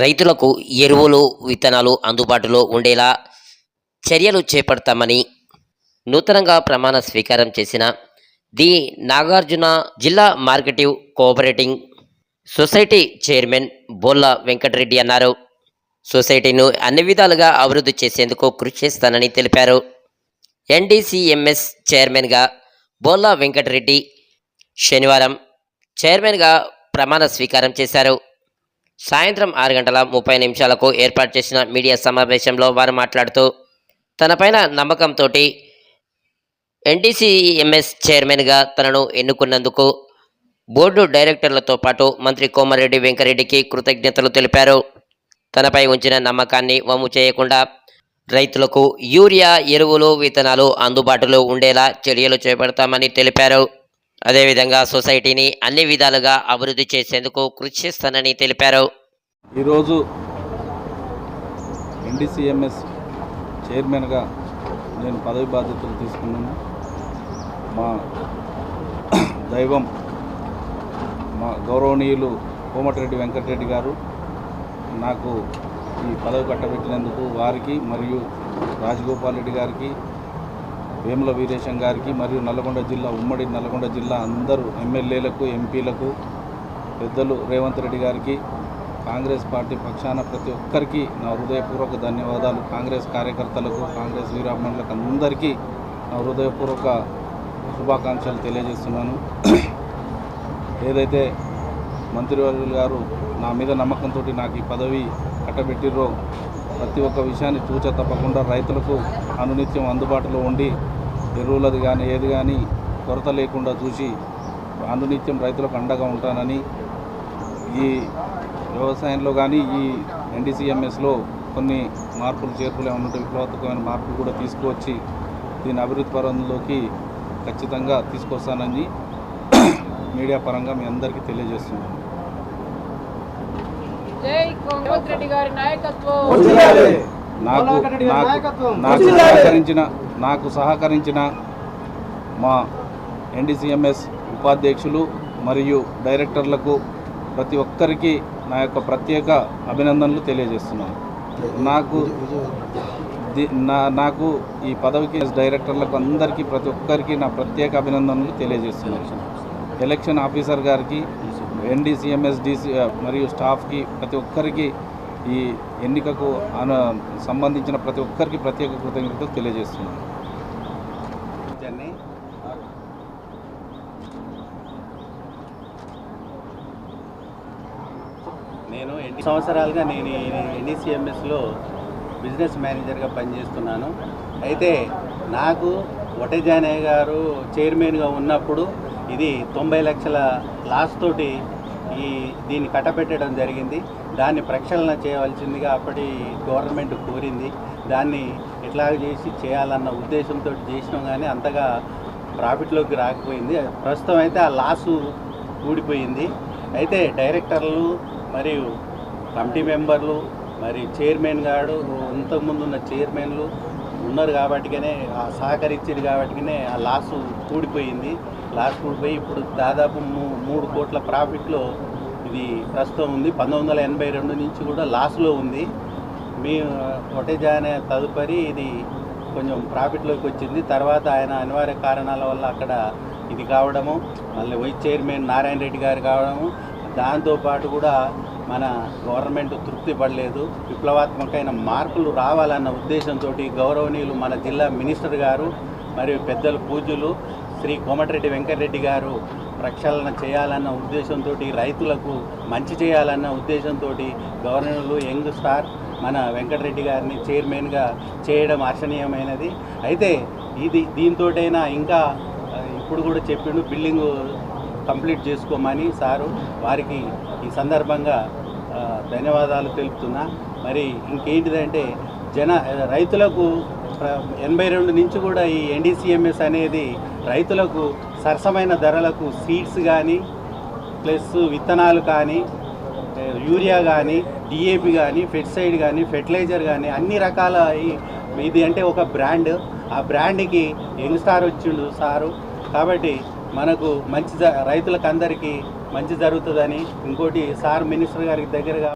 రైతులకు ఎరువులు విత్తనాలు అందుబాటులో ఉండేలా చర్యలు చేపడతామని నూతనంగా ప్రమాణ స్వీకారం చేసిన ది నాగార్జున జిల్లా marketing cooperating society chairman Bolla Venkatareddy అన్నారు. సొసైటీను అన్ని విధాలుగా అభివృద్ధి చేసేందుకు కృషి చేస్తానని తెలిపారు. ఎన్డీసీఎంఎస్ చైర్మన్గా బోల్లా వెంకటరెడ్డి శనివారం చైర్మన్గా ప్రమాణ స్వీకారం చేశారు. సాయంత్రం ఆరు గంటల ముప్పై నిమిషాలకు ఏర్పాటు చేసిన మీడియా సమావేశంలో వారు మాట్లాడుతూ తనపైన నమ్మకంతో ఎన్డీసీఎంఎస్ చైర్మన్గా తనను ఎన్నుకున్నందుకు బోర్డు డైరెక్టర్లతో పాటు మంత్రి కోమారెడ్డి వెంకరెడ్డికి కృతజ్ఞతలు తెలిపారు. తనపై ఉంచిన నమ్మకాన్ని వమ్ము చేయకుండా రైతులకు యూరియా ఎరువులు విత్తనాలు అందుబాటులో ఉండేలా చర్యలు చేపడతామని తెలిపారు. అదేవిధంగా సొసైటీని అన్ని విధాలుగా అభివృద్ధి చేసేందుకు కృషి చేస్తానని తెలిపారు. ఈరోజు ఎన్డీసీఎంఎస్ చైర్మన్గా నేను పదవి బాధ్యతలు తీసుకున్నాను. మా దైవం మా గౌరవనీయులు కోమటిరెడ్డి వెంకటరెడ్డి గారు నాకు ఈ పదవి కట్టబెట్టినందుకు వారికి మరియు రాజగోపాల్ రెడ్డి గారికి వేముల వీరేశం గారికి మరియు నల్గొండ జిల్లా ఉమ్మడి నల్గొండ జిల్లా అందరూ ఎమ్మెల్యేలకు ఎంపీలకు పెద్దలు రేవంత్ రెడ్డి గారికి కాంగ్రెస్ పార్టీ పక్షాన ప్రతి ఒక్కరికి నా హృదయపూర్వక ధన్యవాదాలు. కాంగ్రెస్ కార్యకర్తలకు కాంగ్రెస్ వీరాభిమానులకు అందరికీ నా హృదయపూర్వక శుభాకాంక్షలు తెలియజేస్తున్నాను. ఏదైతే మంత్రివర్యులు గారు నా మీద నమ్మకంతో నాకు ఈ పదవి కట్టబెట్టిర్రో ప్రతి ఒక్క విషయాన్ని చూచ తప్పకుండా రైతులకు అనునిత్యం అందుబాటులో ఉండి ఎరువులది కానీ ఏది కానీ కొరత లేకుండా చూసి అనునిత్యం రైతులకు అండగా ఉంటానని ఈ వ్యవసాయంలో కానీ ఈ ఎన్డీసీఎంఎస్లో కొన్ని మార్పులు చేర్పులు ఏమైనా ఉంటే విప్లవాత్మకమైన మార్పులు కూడా తీసుకువచ్చి దీని అభివృద్ధి పరంలోకి ఖచ్చితంగా తీసుకొస్తానని మీడియా పరంగా మీ అందరికీ తెలియజేస్తున్నాను. జై రేవంత్ రెడ్డి గారి నాయకత్వం. నాకు నాకు నాకు సహకరించిన నాకు సహకరించిన మా ఎన్డీసీఎంఎస్ ఉపాధ్యక్షులు మరియు డైరెక్టర్లకు ప్రతి ఒక్కరికి నా యొక్క ప్రత్యేక అభినందనలు తెలియజేస్తున్నాను. నాకు ది- నా నాకు ఈ పదవికి డైరెక్టర్లకు అందరికీ ప్రతి ఒక్కరికి నా ప్రత్యేక అభినందనలు తెలియజేస్తున్నాను. ఎలక్షన్ ఆఫీసర్ గారికి ఎన్డీసీఎంఎస్ డీసీ మరియు స్టాఫ్కి ప్రతి ఒక్కరికి ఈ ఎన్నికకు సంబంధించిన ప్రతి ఒక్కరికి ప్రత్యేక కృతజ్ఞతలు తెలియజేస్తున్నాను. నేను ఎన్ని సంవత్సరాలుగా నేను ఎన్ఈసిఎంఎస్లో బిజినెస్ మేనేజర్గా పనిచేస్తున్నాను. అయితే నాకు వటజానయ్య గారు చైర్మన్గా ఉన్నప్పుడు ఇది తొంభై లక్షల లాస్ తోటి ఈ దీన్ని కట్టబెట్టడం జరిగింది. దాన్ని ప్రక్షాళన చేయవలసిందిగా అప్పటి గవర్నమెంట్ కోరింది. దాన్ని ఎట్లా చేసి చేయాలన్న ఉద్దేశంతో చేసినాం కానీ అంతగా ప్రాఫిట్లోకి రాకపోయింది. ప్రస్తుతం అయితే ఆ లాసు కూడిపోయింది అయితే డైరెక్టర్లు మరియు కమిటీ మెంబర్లు మరి చైర్మన్ గారు ఇంతకుముందు ఉన్న చైర్మన్లు ఉన్నారు కాబట్టినే ఆ సహకరించారు కాబట్టిగానే ఆ లాసు కూడిపోయింది లాస్ కూడిపోయి ఇప్పుడు దాదాపు మూ- మూడు కోట్ల ప్రాఫిట్లో ఇది ప్రస్తుతం ఉంది. పంతొమ్మిది వందల ఎనభై రెండు నుంచి కూడా లాస్లో ఉంది. మీ ఒటేజానే తదుపరి ఇది కొంచెం ప్రాఫిట్లోకి వచ్చింది. తర్వాత ఆయన అనివార్య కారణాల వల్ల అక్కడ ఇది కావడము మళ్ళీ వైస్ చైర్మన్ నారాయణ రెడ్డి గారు కావడము దాంతోపాటు కూడా మన గవర్నమెంట్ తృప్తి పడలేదు. విప్లవాత్మకమైన మార్పులు రావాలన్న ఉద్దేశంతో గౌరవనీయులు మన జిల్లా మినిస్టర్ గారు మరియు పెద్దలు పూజలు శ్రీ కోమటిరెడ్డి వెంకటరెడ్డి గారు ప్రక్షాళన చేయాలన్న ఉద్దేశంతో రైతులకు మంచి చేయాలన్న ఉద్దేశంతో గవర్నర్లు యంగ్ స్టార్ మన వెంకటరెడ్డి గారిని చైర్మన్గా చేయడం ఆర్షణీయమైనది అయితే ఇది దీంతోటైనా ఇంకా ఇప్పుడు కూడా చెప్పిండు బిల్డింగ్ కంప్లీట్ చేసుకోమని సారు వారికి ఈ సందర్భంగా ధన్యవాదాలు తెలుపుతున్నా. మరి ఇంకేంటిదంటే జన రైతులకు ఎనభై రెండు నుంచి కూడా ఈ ఎన్డీసీఎంఎస్ అనేది రైతులకు సరసమైన ధరలకు సీడ్స్ కానీ ప్లస్ విత్తనాలు కానీ యూరియా కానీ డిఏపి కానీ ఫెర్టిసైడ్ కానీ ఫెర్టిలైజర్ కానీ అన్ని రకాల ఇది అంటే ఒక బ్రాండ్. ఆ బ్రాండ్కి యంగ్ స్టార్ వచ్చిండు సారు. కాబట్టి మనకు మంచి జ రైతులకు అందరికీ మంచి జరుగుతుందని ఇంకోటి సార్ మినిస్టర్ గారికి దగ్గరగా